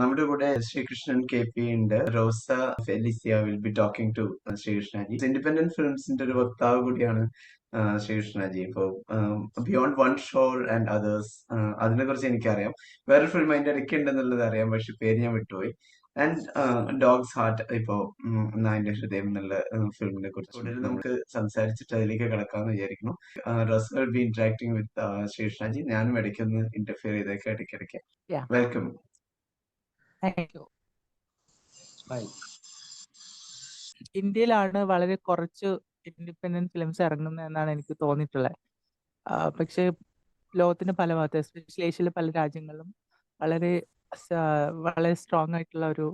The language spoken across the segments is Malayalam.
നമ്മുടെ കൂടെ ശ്രീകൃഷ്ണൻ കെ പി ഉണ്ട്. Rosa Felicia will be talking to Sreekrishnaji. Independent ഫിലിംസിന്റെ ഒരു വക്താവ് കൂടിയാണ് ശ്രീകൃഷ്ണജി. ഇപ്പോ beyond one shore and others അതിനെ കുറിച്ച് എനിക്കറിയാം. വേറൊരു ഫിലിം അതിന്റെ ഇടയ്ക്ക് ഉണ്ടെന്നുള്ളത് അറിയാം പക്ഷെ പേര് ഞാൻ വിട്ടുപോയി. ആൻഡ് ഡോഗ്സ് ഹാർട്ട് ഇപ്പോ നായന്റെ ഹൃദയം എന്നുള്ള ഫിലിമിനെ കുറിച്ച് കൂടുതൽ നമുക്ക് സംസാരിച്ചിട്ട് അതിലേക്ക് കിടക്കാമെന്ന് വിചാരിക്കുന്നു. Rosa will be interacting with Sreekrishnaji. ഞാനും ഇടയ്ക്കൊന്ന് ഇന്റർഫിയർ ചെയ്തേക്കാം ഇടയ്ക്കിടയ്ക്ക്. വെൽക്കം താങ്ക് യു ഇന്ത്യയിലാണ് വളരെ കുറച്ച് ഇൻഡിപെൻഡന്റ് ഫിലിംസ് ഇറങ്ങുന്നത് എന്നാണ് എനിക്ക് തോന്നിയിട്ടുള്ളത്. പക്ഷെ പക്ഷേ ലോകത്തിന്റെ പല ഭാഗത്ത് എസ്പെഷ്യലി ഏഷ്യയിലെ പല രാജ്യങ്ങളിലും വളരെ വളരെ സ്ട്രോങ് ആയിട്ടുള്ള ഒരു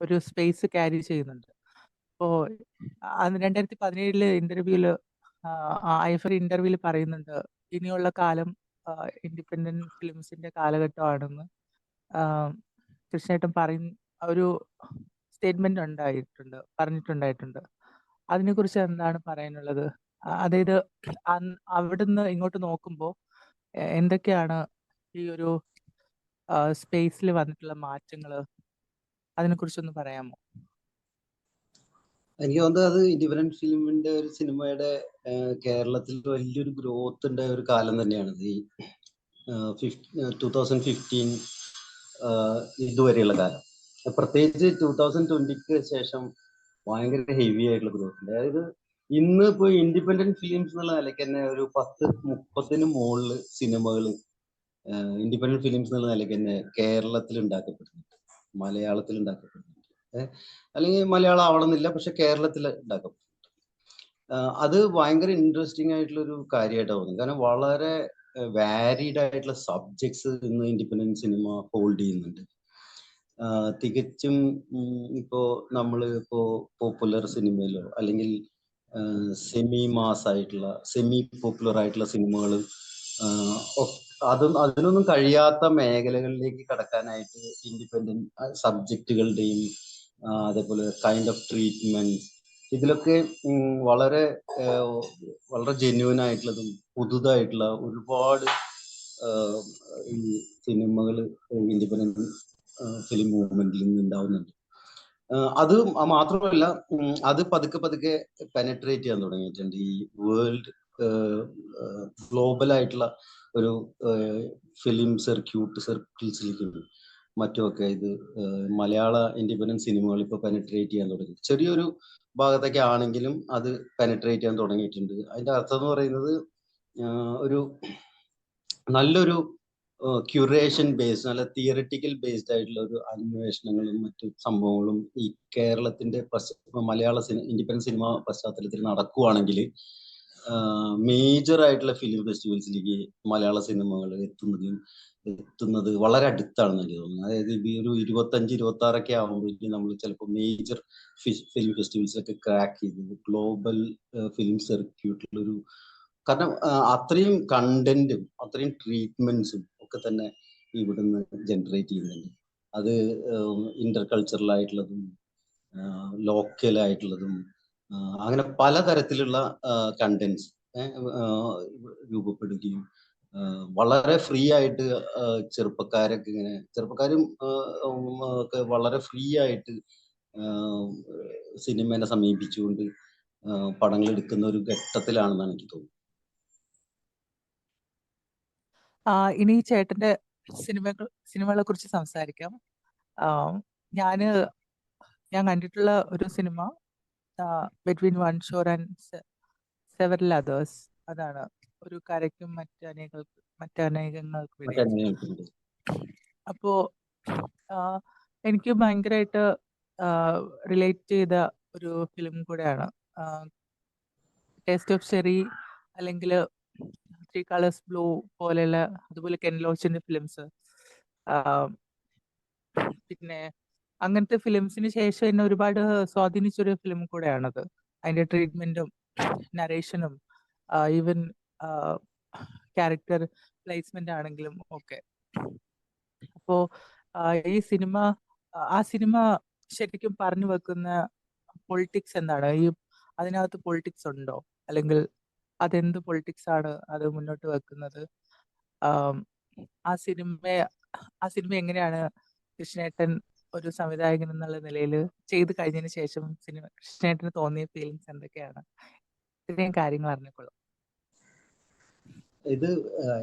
ഒരു സ്പേസ് ക്യാരി ചെയ്യുന്നുണ്ട്. അപ്പോൾ രണ്ടായിരത്തി പതിനേഴിൽ ഇന്റർവ്യൂൽ ഐഫർ ഇന്റർവ്യൂൽ പറയുന്നുണ്ട് ഇനിയുള്ള കാലം ഇൻഡിപെൻഡന്റ് ഫിലിംസിന്റെ കാലഘട്ടമാണെന്ന്. കൃഷ്ണേട്ടൻ പറയുന്ന ഒരു സ്റ്റേറ്റ്മെന്റ് ഉണ്ടായിട്ടുണ്ട് പറഞ്ഞിട്ടുണ്ടായിട്ടുണ്ട്. അതിനെക്കുറിച്ച് എന്താണ് പറയാനുള്ളത്? അതായത് അവിടുന്ന് ഇങ്ങോട്ട് നോക്കുമ്പോൾ എന്തൊക്കെയാണ് ഈ ഒരു സ്പേസിൽ വന്നിട്ടുള്ള മാറ്റങ്ങൾ അതിനെക്കുറിച്ചൊന്ന് പറയാമോ? എനിക്ക് തോന്നുന്നത് അത് ഇൻഡിപെൻഡന്റ് ഫിലിമിന്റെ ഒരു സിനിമയുടെ കേരളത്തിൽ വലിയൊരു ഗ്രോത്ത് ഉണ്ടായ ഒരു കാലം തന്നെയാണ്. ഈ ടൂ തൗസൻഡ് ഫിഫ്റ്റീൻ ഇതുവരെയുള്ള കാലം. പ്രത്യേകിച്ച് ടൂ തൗസൻഡ് ട്വന്റിക്ക് ശേഷം ഭയങ്കര ഹെവി ആയിട്ടുള്ള ഗ്രോത്ത് ഉണ്ട് അതായത് ഇന്ന് ഇപ്പോൾ ഇൻഡിപെൻഡന്റ് ഫിലിംസ് എന്നുള്ള നിലയ്ക്ക് തന്നെ ഒരു പത്ത് മുപ്പത്തിന് മുകളിൽ സിനിമകൾ ഇൻഡിപെൻഡന്റ് ഫിലിംസ് എന്നുള്ള നിലയ്ക്ക് തന്നെ കേരളത്തിൽ ഉണ്ടാക്കപ്പെടുന്നുണ്ട്. മലയാളത്തിൽ ഉണ്ടാക്കപ്പെടുന്നുണ്ട്. അല്ലെങ്കിൽ മലയാളം ആവണമെന്നില്ല പക്ഷെ കേരളത്തിൽ ഉണ്ടാക്കപ്പെടുന്നുണ്ട്. അത് ഭയങ്കര ഇൻട്രസ്റ്റിംഗ് ആയിട്ടുള്ള ഒരു കാര്യമായിട്ടാണ് തോന്നുന്നത്. കാരണം വളരെ വാരീഡ് ആയിട്ടുള്ള സബ്ജക്ട്സ് ഇന്ന് ഇൻഡിപെൻഡൻസ് സിനിമ ഹോൾഡ് ചെയ്യുന്നുണ്ട്. തികച്ചും ഇപ്പോ നമ്മൾ ഇപ്പോ പോപ്പുലർ സിനിമയിലോ അല്ലെങ്കിൽ സെമി മാസ് ആയിട്ടുള്ള സെമി പോപ്പുലർ ആയിട്ടുള്ള സിനിമകൾ അതും അതിനൊന്നും കഴിയാത്ത മേഖലകളിലേക്ക് കടക്കാനായിട്ട് ഇൻഡിപെൻഡന്റ് സബ്ജക്റ്റുകളുടെയും അതേപോലെ കൈൻഡ് ഓഫ് ട്രീറ്റ്മെന്റ് ഇതിലൊക്കെ വളരെ വളരെ ജെന്യൂൻ ആയിട്ടുള്ളതും പുതുതായിട്ടുള്ള ഒരുപാട് ഈ സിനിമകൾ ഇൻഡിപെൻഡന്റ് ഫിലിം മൂവ്മെന്റിൽ നിന്ന് ഉണ്ടാവുന്നുണ്ട് അത് മാത്രമല്ല അത് പതുക്കെ പതുക്കെ പെനട്രേറ്റ് ചെയ്യാൻ തുടങ്ങിയിട്ടുണ്ട്. ഈ വേൾഡ് ഗ്ലോബൽ ആയിട്ടുള്ള ഒരു ഫിലിം സർക്യൂട്ട് സർക്കിൾസിലേക്കും മറ്റുമൊക്കെ ഇത് മലയാള ഇൻഡിപെൻഡന്റ് സിനിമകൾ ഇപ്പോൾ പെനട്രേറ്റ് ചെയ്യാൻ തുടങ്ങി. ചെറിയൊരു ഭാഗത്തൊക്കെ ആണെങ്കിലും അത് പെനട്രേറ്റ് ചെയ്യാൻ തുടങ്ങിയിട്ടുണ്ട്. അതിന്റെ അർത്ഥം എന്ന് പറയുന്നത് ഒരു നല്ലൊരു ക്യൂറേഷൻ ബേസ്ഡ് നല്ല തിയറിറ്റിക്കൽ ബേസ്ഡ് ആയിട്ടുള്ള ഒരു അന്വേഷണങ്ങളും മറ്റു സംഭവങ്ങളും ഈ കേരളത്തിന്റെ മലയാള സിനിമ ഇൻഡിപെൻഡൻസ് സിനിമ പശ്ചാത്തലത്തിൽ നടക്കുവാണെങ്കിൽ മേജർ ആയിട്ടുള്ള ഫിലിം ഫെസ്റ്റിവൽസിലേക്ക് മലയാള സിനിമകൾ എത്തുന്നതും എത്തുന്നത് വളരെ അടുത്താണെന്ന് എനിക്ക് തോന്നുന്നത് അതായത് ഒരു ഇരുപത്തഞ്ച് ഇരുപത്തി ആറൊക്കെ ആകുമ്പോഴേക്കും നമ്മൾ ചിലപ്പോൾ മേജർ ഫിലിം ഫെസ്റ്റിവൽസൊക്കെ ക്രാക്ക് ചെയ്ത് ഗ്ലോബൽ ഫിലിം സർക്യൂട്ടിലൊരു കാരണം അത്രയും കണ്ടന്റും അത്രയും ട്രീറ്റ്മെന്റ്സും ഒക്കെ തന്നെ ഇവിടുന്ന് ജനറേറ്റ് ചെയ്യുന്നുണ്ട്. അത് ഇന്റർ കൾച്ചറൽ ആയിട്ടുള്ളതും ലോക്കൽ ആയിട്ടുള്ളതും അങ്ങനെ പലതരത്തിലുള്ള കണ്ടന്റ്സ് രൂപപ്പെടുകയും വളരെ ഫ്രീ ആയിട്ട് ചെറുപ്പക്കാരൊക്കെ ഇങ്ങനെ ചെറുപ്പക്കാരും ഒക്കെ വളരെ ഫ്രീ ആയിട്ട് സിനിമേനെ സമീപിച്ചുകൊണ്ട് പടങ്ങൾ എടുക്കുന്ന ഒരു ഘട്ടത്തിലാണെന്നാണ് എനിക്ക് തോന്നുന്നത് ആ, ഇനി ചേട്ടന്റെ സിനിമകൾ സിനിമകളെ കുറിച്ച് സംസാരിക്കാം ഞാൻ ഞാൻ കണ്ടിട്ടുള്ള ഒരു cinema between one shore and several others അതാണ് ഒരു കരയ്ക്കും മറ്റനേകൾക്ക് മറ്റനേകങ്ങൾക്കും വേണ്ടി അപ്പോ എനിക്ക് ഭയങ്കരമായിട്ട് റിലേറ്റ് ചെയ്ത ഒരു ഫിലിം കൂടെയാണ് ടേസ്റ്റ് ഓഫ് ഷെറി അല്ലെങ്കിൽ ത്രീ കളേഴ്സ് ബ്ലൂ പോലെയുള്ള അതുപോലെ കെൻ ലോച്ചിന്റെ ഫിലിംസ് പിന്നെ അങ്ങനത്തെ ഫിലിംസിന് ശേഷം എന്നെ ഒരുപാട് സ്വാധീനിച്ചൊരു ഫിലിം കൂടെയാണത്. അതിന്റെ ട്രീറ്റ്മെന്റും നരേഷനും ഈവൻ ക്യാരക്ടർ പ്ലേസ്മെന്റ് ആണെങ്കിലും ഒക്കെ. അപ്പോ ഈ സിനിമ ആ സിനിമ ശരിക്കും പറഞ്ഞു വെക്കുന്ന പൊളിറ്റിക്സ് എന്താണ്? ഈ അതിനകത്ത് പൊളിറ്റിക്സ് ഉണ്ടോ? അല്ലെങ്കിൽ അതെന്ത് പൊളിറ്റിക്സ് ആണ് അത് മുന്നോട്ട് വെക്കുന്നത്? ആ സിനിമ ആ സിനിമ എങ്ങനെയാണ് കൃഷ്ണേട്ടൻ ഒരു സംവിധായകൻ എന്നുള്ള നിലയിൽ ചെയ്ത് കഴിഞ്ഞതിന് ശേഷം സിനിമ കൃഷ്ണേട്ടന് തോന്നിയ ഫീലിങ്സ് എന്തൊക്കെയാണ്? ഇത്രയും കാര്യങ്ങൾ അറിഞ്ഞിക്കൊള്ളു ഇത്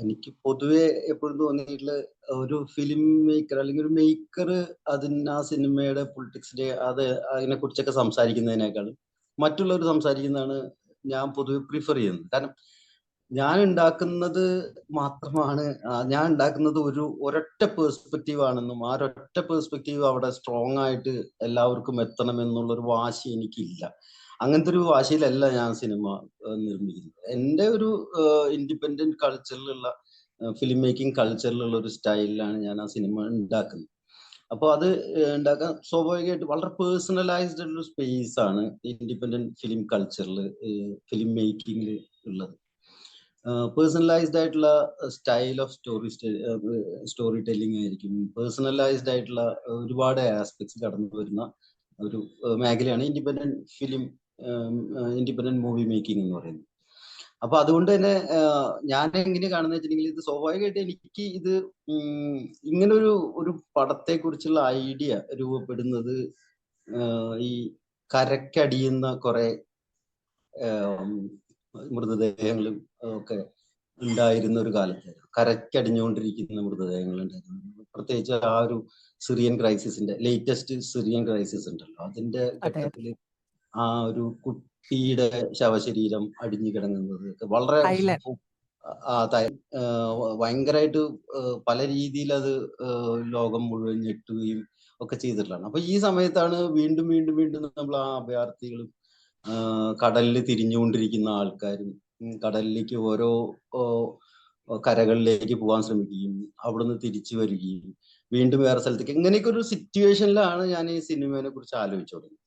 എനിക്ക് പൊതുവെ എപ്പോഴും തോന്നിയിട്ടുള്ള ഒരു ഫിലിം മേക്കർ അല്ലെങ്കിൽ ഒരു മേക്കർ അതിന് ആ സിനിമയുടെ പൊളിറ്റിക്സിന്റെ അത് അതിനെ കുറിച്ചൊക്കെ സംസാരിക്കുന്നതിനേക്കാളും മറ്റുള്ളവർ സംസാരിക്കുന്നതാണ് ഞാൻ പൊതുവെ പ്രിഫർ ചെയ്യുന്നത്. കാരണം ഞാൻ ഉണ്ടാക്കുന്നത് മാത്രമാണ് ഞാൻ ഉണ്ടാക്കുന്നത് ഒരു ഒരൊറ്റ പേഴ്സ്പെക്റ്റീവ് ആണെന്നും ആ ഒരൊറ്റ പേഴ്സ്പെക്റ്റീവ് അവിടെ സ്ട്രോങ് ആയിട്ട് എല്ലാവർക്കും എത്തണം എന്നുള്ളൊരു വാശി എനിക്കില്ല. അങ്ങനത്തെ ഒരു വാശിയിലല്ല ഞാൻ സിനിമ നിർമ്മിക്കുന്നത്. എന്റെ ഒരു ഇൻഡിപെൻഡന്റ് കൾച്ചറിലുള്ള ഫിലിം മേക്കിംഗ് കൾച്ചറിലുള്ള ഒരു സ്റ്റൈലിലാണ് ഞാൻ ആ സിനിമ ഉണ്ടാക്കുന്നത്. അപ്പോൾ അത് ഉണ്ടാക്കാൻ സ്വാഭാവികമായിട്ട് വളരെ പേഴ്സണലൈസ്ഡ് ആയിട്ടുള്ള സ്പേസ് ആണ് ഇൻഡിപെൻഡന്റ് ഫിലിം കൾച്ചറിൽ ഫിലിം മേക്കിംഗിൽ ഉള്ളത്. പേഴ്സണലൈസ്ഡ് ആയിട്ടുള്ള style of story story telling ആയിരിക്കും. പേഴ്സണലൈസ്ഡ് ആയിട്ടുള്ള ഒരുപാട് ആസ്പെക്ട്സ് കടന്നു വരുന്ന ഒരു മേഖലയാണ് independent film independent movie making എന്ന് പറയുന്നത്. അപ്പൊ അതുകൊണ്ട് തന്നെ ഞാൻ എങ്ങനെ കാണുന്നത് വെച്ചിട്ടുണ്ടെങ്കിൽ ഇത് സ്വാഭാവികമായിട്ട് എനിക്ക് ഇത് ഇങ്ങനെ ഒരു ഒരു പടത്തെ കുറിച്ചുള്ള ഐഡിയ രൂപപ്പെടുന്നത് ഈ കരക്കടിയുന്ന കുറെ മൃതദേഹങ്ങളും ഒക്കെ ഉണ്ടായിരുന്ന ഒരു കാലത്തായിരുന്നു. കരക്കടിഞ്ഞുകൊണ്ടിരിക്കുന്ന മൃതദേഹങ്ങൾ ഉണ്ടായിരുന്നു. പ്രത്യേകിച്ച് ആ ഒരു സിറിയൻ ക്രൈസിസിന്റെ ലേറ്റസ്റ്റ് സിറിയൻ ക്രൈസിസ് ഉണ്ടല്ലോ. അതിന്റെ ഘട്ടത്തിൽ ഘട്ടത്തിൽ ആ ഒരു കുട്ടിയുടെ ശവശരീരം അടിഞ്ഞു കിടങ്ങുന്നത് വളരെ ഭയങ്കരമായിട്ട് പല രീതിയിൽ അത് ലോകം മുഴുവൻ ഞെട്ടുകയും ഒക്കെ ചെയ്തിട്ടുള്ളതാണ്. അപ്പൊ ഈ സമയത്താണ് വീണ്ടും വീണ്ടും വീണ്ടും നമ്മൾ ആ അഭയാർത്ഥികളും കടലിൽ തിരിഞ്ഞുകൊണ്ടിരിക്കുന്ന ആൾക്കാരും കടലിലേക്ക് ഓരോ കരകളിലേക്ക് പോകാൻ ശ്രമിക്കുകയും അവിടുന്ന് തിരിച്ചു വരികയും വീണ്ടും വേറെ സ്ഥലത്തേക്ക്. ഇങ്ങനെയൊക്കെ ഒരു സിറ്റുവേഷനിലാണ് ഞാൻ ഈ സിനിമയെ കുറിച്ച് ആലോചിച്ചു തുടങ്ങിയത്.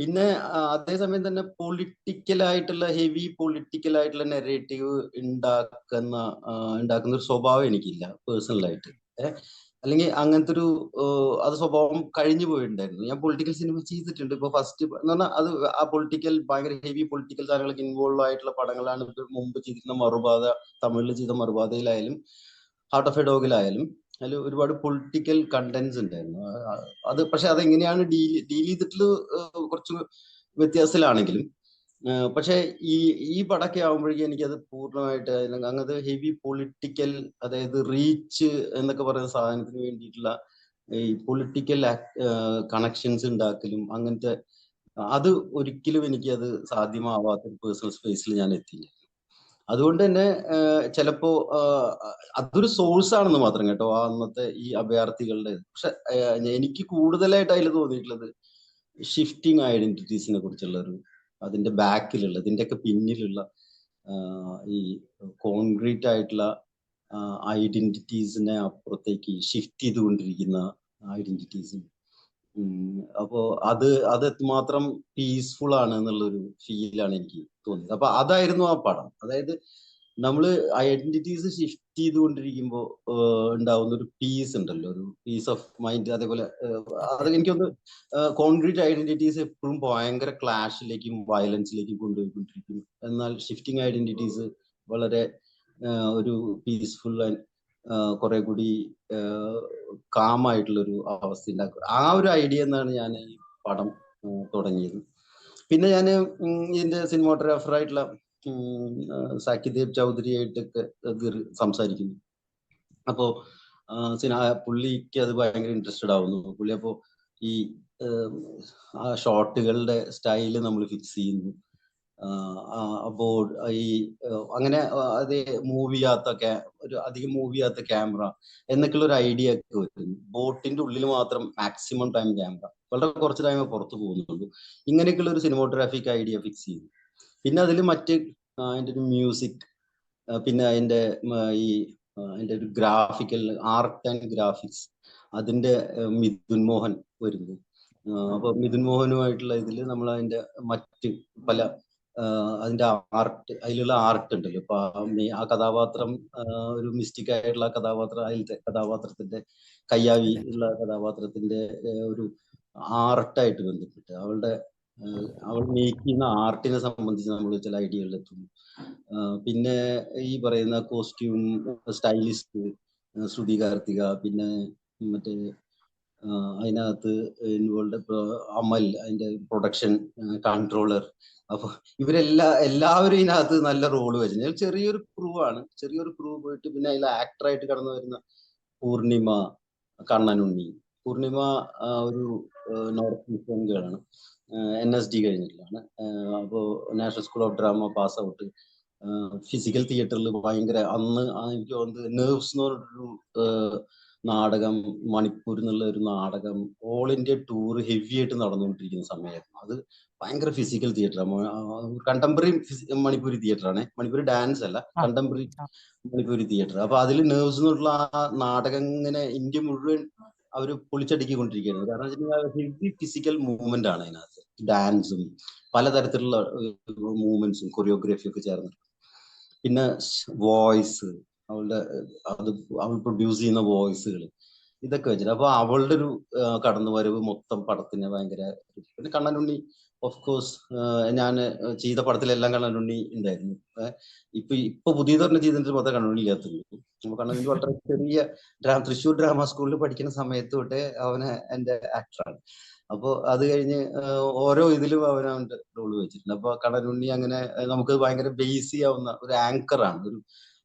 പിന്നെ അതേ അതേസമയം തന്നെ പൊളിറ്റിക്കൽ ആയിട്ടുള്ള ഹെവി പൊളിറ്റിക്കൽ ആയിട്ടുള്ള നെറേറ്റീവ് ഉണ്ടാക്കുന്ന ഉണ്ടാക്കുന്ന ഒരു സ്വഭാവം എനിക്കില്ല പേഴ്സണലായിട്ട് അല്ലെങ്കിൽ അങ്ങനത്തെ ഒരു അത് സ്വഭാവം കഴിഞ്ഞു പോയിട്ടുണ്ടായിരുന്നു. ഞാൻ പൊളിറ്റിക്കൽ സിനിമ ചെയ്തിട്ടുണ്ട്. ഇപ്പൊ ഫസ്റ്റ് എന്ന് പറഞ്ഞാൽ അത് ആ പൊളിറ്റിക്കൽ ഭയങ്കര ഹെവി പൊളിറ്റിക്കൽ സാധനങ്ങളൊക്കെ ഇൻവോൾവ് ആയിട്ടുള്ള പടങ്ങളാണ് മുമ്പ് ചെയ്തിരുന്ന മറുപാത തമിഴിൽ ചെയ്ത മറുപാതയിലായാലും ഹാർട്ട് ഓഫ് എ ഡോഗിലായാലും അതിൽ ഒരുപാട് പൊളിറ്റിക്കൽ കണ്ടന്റ്സ് ഉണ്ടായിരുന്നു. അത് പക്ഷെ അതെങ്ങനെയാണ് ഡീൽ ഡീൽ ചെയ്തിട്ടുള്ള കുറച്ച് വ്യത്യാസത്തിലാണെങ്കിലും പക്ഷെ ഈ ഈ പടക്കെ ആകുമ്പോഴേക്കും എനിക്കത് പൂർണമായിട്ട് അങ്ങനത്തെ ഹെവി പൊളിറ്റിക്കൽ അതായത് റീച്ച് എന്നൊക്കെ പറയുന്ന സാധനത്തിന് വേണ്ടിയിട്ടുള്ള ഈ പൊളിറ്റിക്കൽ കണക്ഷൻസ് ഉണ്ടാക്കലും അങ്ങനത്തെ അത് ഒരിക്കലും എനിക്ക് അത് സാധ്യമാവാത്ത പേഴ്സണൽ സ്പേസിൽ ഞാൻ എത്തിയില്ല. അതുകൊണ്ട് തന്നെ ചിലപ്പോ അതൊരു സോഴ്സ് ആണെന്ന് മാത്രം കേട്ടോ ആ അന്നത്തെ ഈ അഭയാർത്ഥികളുടെ പക്ഷെ എനിക്ക് കൂടുതലായിട്ട് അതിൽ തോന്നിയിട്ടുള്ളത് ഷിഫ്റ്റിംഗ് ഐഡന്റിറ്റീസിനെ കുറിച്ചുള്ള ഒരു അതിന്റെ ബാക്കിലുള്ള ഇതിന്റെയൊക്കെ പിന്നിലുള്ള ഈ കോൺക്രീറ്റ് ആയിട്ടുള്ള ഐഡന്റിറ്റീസിനെ അപ്പുറത്തേക്ക് ഷിഫ്റ്റ് ചെയ്തുകൊണ്ടിരിക്കുന്ന ഐഡന്റിറ്റീസും അപ്പോ അത് അത് എത്രമാത്രം പീസ്ഫുൾ ആണ് എന്നുള്ളൊരു ഫീലാണ് എനിക്ക് തോന്നിയത്. അപ്പൊ അതായിരുന്നു ആ പടം. അതായത് നമ്മൾ ഐഡന്റിറ്റീസ് ഷിഫ്റ്റ് ചെയ്തുകൊണ്ടിരിക്കുമ്പോൾ ഉണ്ടാവുന്ന ഒരു പീസ് ഉണ്ടല്ലോ. ഒരു പീസ് ഓഫ് മൈൻഡ് അതേപോലെ അത് എനിക്കൊന്ന് കോൺക്രീറ്റ് ഐഡന്റിറ്റീസ് എപ്പോഴും ഭയങ്കര ക്ലാഷിലേക്കും വയലൻസിലേക്കും കൊണ്ടുപോയിക്കൊണ്ടിരിക്കും. എന്നാൽ ഷിഫ്റ്റിംഗ് ഐഡന്റിറ്റീസ് വളരെ ഒരു പീസ്ഫുൾ ആൻഡ് കുറെ കൂടി കാം ആയിട്ടുള്ള ഒരു അവസ്ഥ ഉണ്ടാക്കുക ആ ഒരു ഐഡിയ എന്നാണ് ഞാൻ ഈ പടം തുടങ്ങിയത്. പിന്നെ ഞാൻ ഇതിന്റെ സിനിമോട്ടോഗ്രാഫർ ആയിട്ടുള്ള സാക്കിദേവ് ചൗധരി ആയിട്ടൊക്കെ സംസാരിക്കുന്നു. അപ്പോ പുള്ളിക്ക് അത് ഭയങ്കര ഇൻട്രസ്റ്റഡ് ആവുന്നു. പുള്ളി അപ്പോ ഈ ഷോട്ടുകളുടെ സ്റ്റൈൽ നമ്മൾ ഫിക്സ് ചെയ്യുന്നു. ആ ഈ അങ്ങനെ അത് മൂവ് ചെയ്യാത്ത ഒരു അധികം മൂവ് ചെയ്യാത്ത ക്യാമറ എന്നൊക്കെയുള്ള ഒരു ഐഡിയ ഒക്കെ വരുന്നു ബോട്ടിന്റെ ഉള്ളിൽ മാത്രം മാക്സിമം ടൈം ക്യാമറ വളരെ കുറച്ച് ടൈമേ പുറത്ത് പോകുന്നുള്ളൂ. ഇങ്ങനെയൊക്കെയുള്ള ഒരു സിനിമോഗ്രാഫിക് ഐഡിയ ഫിക്സ് ചെയ്തു പിന്നെ അതിൽ മറ്റ് അതിന്റെ ഒരു മ്യൂസിക് പിന്നെ അതിന്റെ ഈ അതിന്റെ ഒരു ഗ്രാഫിക്കൽ ആർട്ട് ആൻഡ് ഗ്രാഫിക്സ് അതിന്റെ മിഥുൻ മോഹൻ വരുന്നു. അപ്പോൾ അപ്പൊ മിഥുൻ മോഹനുമായിട്ടുള്ള ഇതിൽ നമ്മൾ അതിന്റെ മറ്റ് പല അതിന്റെ ആർട്ട് അതിലുള്ള ആർട്ട് ഉണ്ടല്ലോ. ഇപ്പൊ ആ കഥാപാത്രം ഒരു മിസ്റ്റിക് ആയിട്ടുള്ള കഥാപാത്രം അതിലത്തെ കഥാപാത്രത്തിന്റെ കയ്യാവി ഉള്ള കഥാപാത്രത്തിന്റെ ഒരു ആർട്ടായിട്ട് ബന്ധപ്പെട്ട് അവളുടെ അവൾ മേക്ക് ചെയ്യുന്ന ആർട്ടിനെ സംബന്ധിച്ച് നമ്മൾ ചില ഐഡിയകളിൽ എത്തുന്നു. പിന്നെ ഈ പറയുന്ന കോസ്റ്റ്യൂം സ്റ്റൈലിസ്റ്റ് ശ്രുതി കാർത്തിക പിന്നെ മറ്റേ അതിനകത്ത് ഇൻവോൾവ് ഇപ്പൊ അമൽ അതിന്റെ പ്രൊഡക്ഷൻ കൺട്രോളർ. അപ്പൊ ഇവരെല്ലാ എല്ലാവരും ഇതിനകത്ത് നല്ല റോൾ വെച്ചു ചെറിയൊരു ക്രൂ ആണ്. ചെറിയൊരു ക്രൂ പോയിട്ട് പിന്നെ അതിൽ ആക്ടറായിട്ട് കടന്നു വരുന്ന പൂർണിമ കണ്ണനുണ്ണി. പൂർണിമ ഒരു നോർത്ത് ഈസ്റ്റേൺ ഗേളാണ് എൻ എസ് ഡി കഴിഞ്ഞിട്ടുള്ളതാണ്. അപ്പോൾ national school of drama pass out physical തിയേറ്ററിൽ ഭയങ്കര അന്ന് എനിക്ക് തോന്നുന്നത് നെർവ്സ് എന്ന് പറഞ്ഞൊരു നാടകം മണിപ്പൂർ എന്നുള്ള ഒരു നാടകം ഓൾ ഇന്ത്യ ടൂർ ഹെവി ആയിട്ട് നടന്നുകൊണ്ടിരിക്കുന്ന സമയമായിരുന്നു. അത് ഭയങ്കര physical theatre contemporary Manipuri theatre ആണ്. മണിപ്പൂരി ഡാൻസ് അല്ല കണ്ടംപററി. മണിപ്പൂരി തിയേറ്റർ അപ്പൊ അതിൽ നെർവ്സ് എന്നുള്ള ആ നാടകം ഇങ്ങനെ ഇന്ത്യ മുഴുവൻ അവർ പൊളിച്ചടുക്കിക്കൊണ്ടിരിക്കുകയാണ്. കാരണം വെച്ചിട്ടുണ്ടെങ്കിൽ ഹെവി ഫിസിക്കൽ മൂവ്മെന്റ് ആണ് അതിനകത്ത്. ഡാൻസും പലതരത്തിലുള്ള മൂവ്മെന്റ്സും കൊറിയോഗ്രാഫിയും ഒക്കെ ചേർന്നിട്ട് പിന്നെ വോയിസ് അവളുടെ അത് അവൾ പ്രൊഡ്യൂസ് ചെയ്യുന്ന വോയിസുകൾ ഇതൊക്കെ വെച്ചിട്ട്. അപ്പൊ അവളുടെ ഒരു കടന്നു വരവ് മൊത്തം പടത്തിന് ഭയങ്കര പിന്നെ കണ്ണനുണ്ണി ഓഫ് കോഴ്സ് ഞാൻ ചെയ്ത പടത്തിലെല്ലാം കണ്ണനുണ്ണി ഉണ്ടായിരുന്നു. ഇപ്പൊ ഇപ്പൊ പുതിയത് പറഞ്ഞ ചെയ്തിട്ട് മൊത്തം കണ്ണനുണ്ണി ഇല്ലാത്തുള്ളൂ. അപ്പൊ കണ്ണനുണ്ണി വളരെ ചെറിയ തൃശ്ശൂർ ഡ്രാമ സ്കൂളിൽ പഠിക്കുന്ന സമയത്ത് തൊട്ടേ അവന് എന്റെ ആക്ടറാണ് അപ്പോൾ അത് കഴിഞ്ഞ് ഓരോ ഇതിലും അവൻ അവന്റെ റോൾ വെച്ചിട്ടുണ്ട്. അപ്പൊ കണ്ണനുണ്ണി അങ്ങനെ നമുക്ക് ഭയങ്കര ബേസ് ചെയ്യാവുന്ന ഒരു ആങ്കറാണ് ഒരു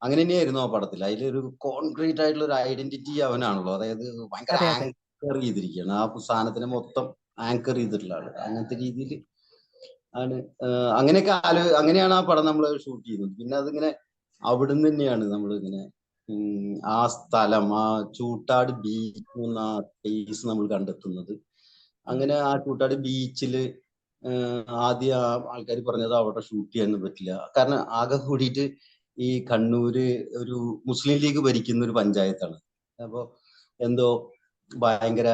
അങ്ങനെ തന്നെയായിരുന്നു ആ പടത്തിൽ. അതിലൊരു കോൺക്രീറ്റ് ആയിട്ടുള്ള ഒരു ഐഡന്റിറ്റി അവനാണല്ലോ. അതായത് ഭയങ്കര. ആങ്കർ ചെയ്തിരിക്കുകയാണ്. ആ സാധനത്തിനെ മൊത്തം ആങ്കർ ചെയ്തിട്ടുള്ള ആൾ. അങ്ങനത്തെ രീതിയിൽ ആണ് അങ്ങനെയൊക്കെ ആലോ അങ്ങനെയാണ് ആ പടം നമ്മൾ ഷൂട്ട് ചെയ്യുന്നത്. പിന്നെ അതിങ്ങനെ അവിടുന്ന് തന്നെയാണ് നമ്മൾ ഇങ്ങനെ ആ സ്ഥലം ആ ചൂട്ടാട് ബീച്ച് എന്ന ആ സ്പേസ് നമ്മൾ കണ്ടെത്തുന്നത്. അങ്ങനെ ആ ചൂട്ടാട് ബീച്ചിൽ ആദ്യം ആൾക്കാർ പറഞ്ഞത് അവിടെ ഷൂട്ട് ചെയ്യാനൊന്നും പറ്റില്ല. കാരണം ആകെ കൂടിയിട്ട് ഈ കണ്ണൂര് ഒരു മുസ്ലിം ലീഗ് ഭരിക്കുന്ന ഒരു പഞ്ചായത്താണ്. അപ്പൊ എന്തോ ഭയങ്കര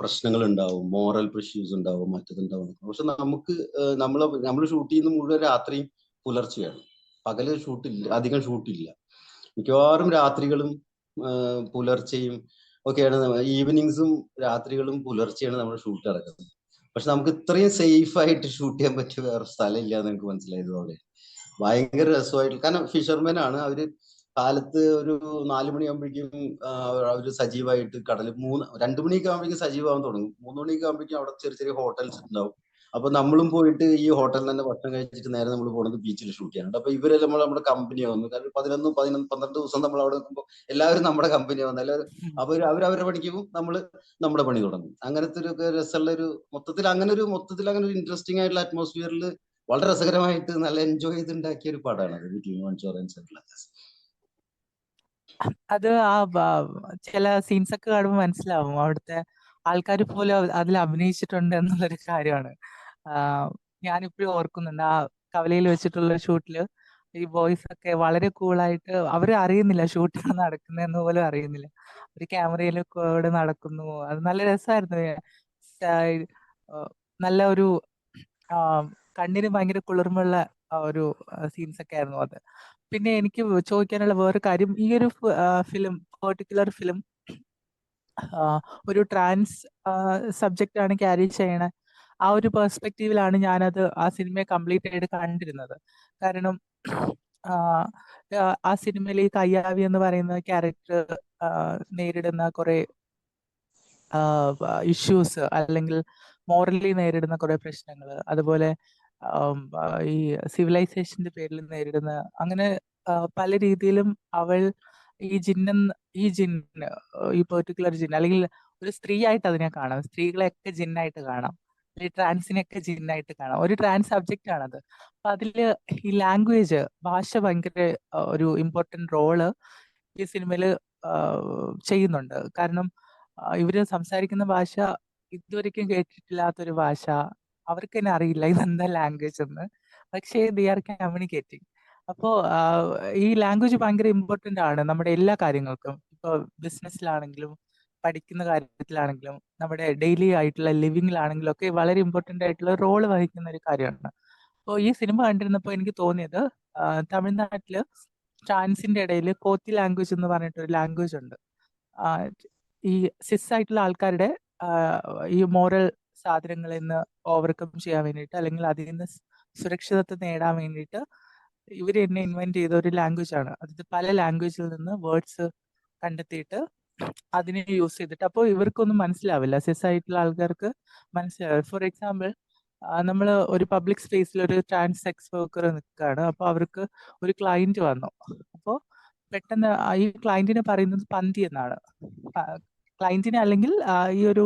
പ്രശ്നങ്ങൾ ഉണ്ടാവും മോറൽ ഇഷ്യൂസ് ഉണ്ടാവും മറ്റതുണ്ടാവും പക്ഷെ നമുക്ക് നമ്മൾ നമ്മൾ ഷൂട്ട് ചെയ്യുന്ന മുഴുവൻ രാത്രിയും പുലർച്ചെയാണ്. പകൽ ഷൂട്ടില്ല അധികം ഷൂട്ടില്ല മിക്കവാറും രാത്രികളും പുലർച്ചയും ഒക്കെയാണ് ഈവനിങ്സും രാത്രികളും പുലർച്ചെയാണ് നമ്മൾ ഷൂട്ട് നടക്കുന്നത്. പക്ഷെ നമുക്ക് ഇത്രയും സേഫ് ആയിട്ട് ഷൂട്ട് ചെയ്യാൻ പറ്റിയ വേറെ സ്ഥലം ഇല്ല എന്ന് എനിക്ക് മനസ്സിലായത് അവിടെ. ഭയങ്കര രസമായിട്ട്. കാരണം ഫിഷർമാൻ ആണ്. അവർ കാലത്ത് ഒരു നാല് മണിയാകുമ്പോഴേക്കും അവർ സജീവമായിട്ട് കടൽ മൂന്ന് രണ്ടു മണിയൊക്കെ ആകുമ്പോഴേക്കും സജീവമാകാൻ തുടങ്ങും. മൂന്ന് മണിയൊക്കെ ആകുമ്പോഴേക്കും അവിടെ ചെറിയ ചെറിയ ഹോട്ടൽസ് ഉണ്ടാവും. അപ്പൊ നമ്മളും പോയിട്ട് ഈ ഹോട്ടലിൽ തന്നെ ഭക്ഷണം കഴിച്ചിട്ട് നേരെ നമ്മൾ പോകുന്നത് ബീച്ചിൽ ഷൂട്ട് ചെയ്യാനുണ്ട് അപ്പൊ ഇവരെ നമ്മൾ നമ്മുടെ കമ്പനി ആവുന്നു. കാരണം പതിനൊന്ന് പതിനൊന്ന് പന്ത്രണ്ട് ദിവസം നമ്മൾ അവിടെ നിൽക്കുമ്പോൾ എല്ലാവരും നമ്മുടെ കമ്പനി ആവുന്നു. എല്ലാവരും അപ്പൊ അവർ അവരുടെ പണിക്ക് പോകും നമ്മൾ നമ്മുടെ പണി തുടങ്ങും. അങ്ങനത്തെ ഒരു രസമുള്ള ഒരു മൊത്തത്തിൽ അങ്ങനെ ഒരു മൊത്തത്തിൽ അങ്ങനെ ഒരു ഇൻട്രസ്റ്റിംഗ് ആയിട്ടുള്ള അറ്റ്മോസ്ഫിയറിൽ വളരെ രസകരമായിട്ട് നല്ല എൻജോയ് ചെയ്ത് ഉണ്ടാക്കിയ ഒരു പാടാണ് അത്. ബിറ്റ്വീൻ ഷോർ ആൻഡ് അത് ആ ചില സീൻസ് ഒക്കെ കാണുമ്പോൾ മനസ്സിലാവും. അവിടുത്തെ ആൾക്കാർ പോലും അതിൽ അഭിനയിച്ചിട്ടുണ്ട് എന്നുള്ളൊരു കാര്യമാണ്. ഞാനിപ്പോഴും ഓർക്കുന്നുണ്ട്. ആ കവലയിൽ വെച്ചിട്ടുള്ള ഷൂട്ടിൽ ഈ ബോയ്സ് ഒക്കെ വളരെ കൂളായിട്ട് അവർ അറിയുന്നില്ല ഷൂട്ടിംഗ് നടക്കുന്നതെന്ന് പോലും അറിയുന്നില്ല. ഒരു ക്യാമറയിൽ കൂടെ നടക്കുന്നു. അത് നല്ല രസമായിരുന്നു നല്ല ഒരു കണ്ണിന് ഭയങ്കര കുളിർമുള്ള ഒരു സീൻസ് ഒക്കെ ആയിരുന്നു അത്. പിന്നെ എനിക്ക് ചോദിക്കാനുള്ള വേറെ കാര്യം ഈ ഒരു ഫിലിം പെർട്ടിക്കുലർ ഫിലിം ഒരു ട്രാൻസ് സബ്ജക്റ്റ് ആണ് ക്യാരി ചെയ്യണ ആ ഒരു പെർസ്പെക്റ്റീവിലാണ് ഞാനത് ആ സിനിമയെ കംപ്ലീറ്റ് ആയിട്ട് കണ്ടിരുന്നത്. കാരണം ആ സിനിമയിൽ ഈ കയ്യാവി എന്ന് പറയുന്ന ക്യാരക്ടർ നേരിടുന്ന കുറെ ഇഷ്യൂസ് അല്ലെങ്കിൽ മോറലി നേരിടുന്ന കുറെ പ്രശ്നങ്ങൾ അതുപോലെ ഈ സിവിലൈസേഷന്റെ പേരിൽ നേരിടുന്ന അങ്ങനെ പല രീതിയിലും അവൾ ഈ ജിന്നൻ ഈ ജിന്ന് ഈ പെർട്ടിക്കുലർ ജിന്ന് അല്ലെങ്കിൽ ഒരു സ്ത്രീ ആയിട്ട് അതിനെ കാണാം. സ്ത്രീകളെയൊക്കെ ജിന്നായിട്ട് കാണാം. ട്രാൻസിനെയൊക്കെ ജിന്നായിട്ട് കാണാം. ഒരു ട്രാൻസ് സബ്ജക്റ്റ് ആണത് അപ്പൊ അതിൽ ഈ ലാംഗ്വേജ് ഭാഷ ഭയങ്കര ഒരു ഇമ്പോർട്ടന്റ് റോൾ ഈ സിനിമയിൽ ചെയ്യുന്നുണ്ട്. കാരണം ഇവർ സംസാരിക്കുന്ന ഭാഷ ഇതുവരെയ്ക്കും കേട്ടിട്ടില്ലാത്തൊരു ഭാഷ. അവർക്ക് തന്നെ അറിയില്ല ഇതെന്താ ലാംഗ്വേജ് എന്ന്. പക്ഷേ ദി ആർ കമ്മ്യൂണിക്കേറ്റിംഗ് അപ്പോ ഈ ലാംഗ്വേജ് ഭയങ്കര ഇമ്പോർട്ടന്റ് ആണ് നമ്മുടെ എല്ലാ കാര്യങ്ങൾക്കും. ഇപ്പൊ ബിസിനസ്സിലാണെങ്കിലും പഠിക്കുന്ന കാര്യത്തിലാണെങ്കിലും നമ്മുടെ ഡെയിലി ആയിട്ടുള്ള ലിവിങ്ങിലാണെങ്കിലും ഒക്കെ വളരെ ഇമ്പോർട്ടന്റ് ആയിട്ടുള്ള റോൾ വഹിക്കുന്ന ഒരു കാര്യമാണ്. അപ്പോൾ ഈ സിനിമ കണ്ടിരുന്നപ്പോൾ എനിക്ക് തോന്നിയത് തമിഴ്നാട്ടിൽ ട്രാൻസിന്റെ ഇടയിൽ കോത്തി ലാംഗ്വേജ് എന്ന് പറഞ്ഞിട്ടൊരു ലാംഗ്വേജ് ഉണ്ട്. ഈ സിസ് ആയിട്ടുള്ള ആൾക്കാരുടെ ഈ മോറൽ സാധനങ്ങളിൽ നിന്ന് ഓവർകം ചെയ്യാൻ വേണ്ടിയിട്ട് അല്ലെങ്കിൽ അതിൽ നിന്ന് സുരക്ഷിതത്വം നേടാൻ വേണ്ടിയിട്ട് ഇവർ എന്നെ ഇൻവെന്റ് ചെയ്ത ഒരു ലാംഗ്വേജ് ആണ്. അതായത് പല ലാംഗ്വേജിൽ നിന്ന് വേർഡ്സ് കണ്ടെത്തിയിട്ട് അതിനെ യൂസ് ചെയ്തിട്ട് അപ്പോൾ ഇവർക്കൊന്നും മനസ്സിലാവില്ല. സെസ് ആയിട്ടുള്ള ആൾക്കാർക്ക് മനസ്സിലാവില്ല. ഫോർ എക്സാമ്പിൾ നമ്മൾ ഒരു പബ്ലിക് സ്പേസിൽ ഒരു ട്രാൻസ് സെക്സ് വർക്കർ നിൽക്കുകയാണ്. അപ്പോൾ അവർക്ക് ഒരു ക്ലയന്റ് വന്നു. അപ്പോൾ പെട്ടെന്ന് ഈ ക്ലയന്റിനെ പറയുന്നത് പന്തി എന്നാണ്. ക്ലയന്റിനെ അല്ലെങ്കിൽ ഈ ഒരു